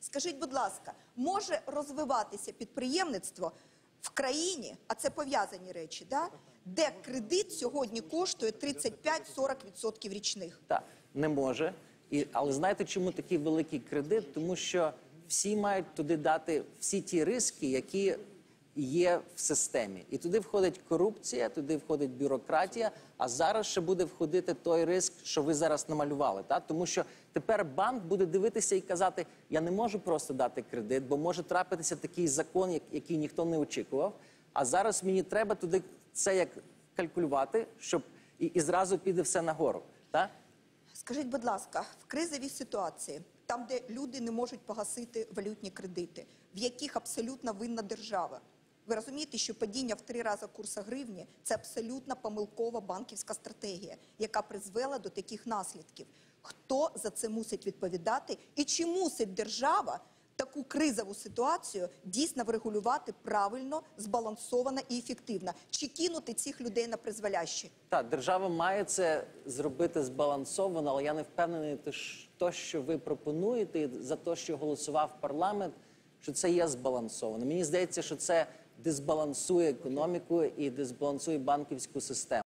Скажіть, будь ласка, може розвиватися підприємництво в країні, а це пов'язані речі, да? де кредит сьогодні коштує 35-40% річних? Так, не може. І, але знаєте, чому такий великий кредит? Тому що всі мають туди дати всі ті риски, які є в системі. І туди входить корупція, туди входить бюрократія. А зараз ще буде входити той риск, що ви зараз намалювали. Так? Тому що тепер банк буде дивитися і казати: я не можу просто дати кредит, бо може трапитися такий закон, як- який ніхто не очікував. А зараз мені треба туди це як калькулювати, щоб і, і зразу піде все нагору. Так? Скажіть, будь ласка, в кризовій ситуації, там, де люди не можуть погасити валютні кредити, в яких абсолютно винна держава. Ви розумієте, що падіння в три рази курсу гривні це абсолютно помилкова банківська стратегія, яка призвела до таких наслідків. Хто за це мусить відповідати, і чи мусить держава таку кризову ситуацію дійсно врегулювати правильно, збалансовано і ефективно? Чи кинути цих людей на призволяще? Так, держава має це зробити збалансовано, але я не впевнений, то, що ви пропонуєте, за те, що голосував парламент, що це є збалансовано. Мені здається, що це дисбалансує економіку і дисбалансує банківську систему.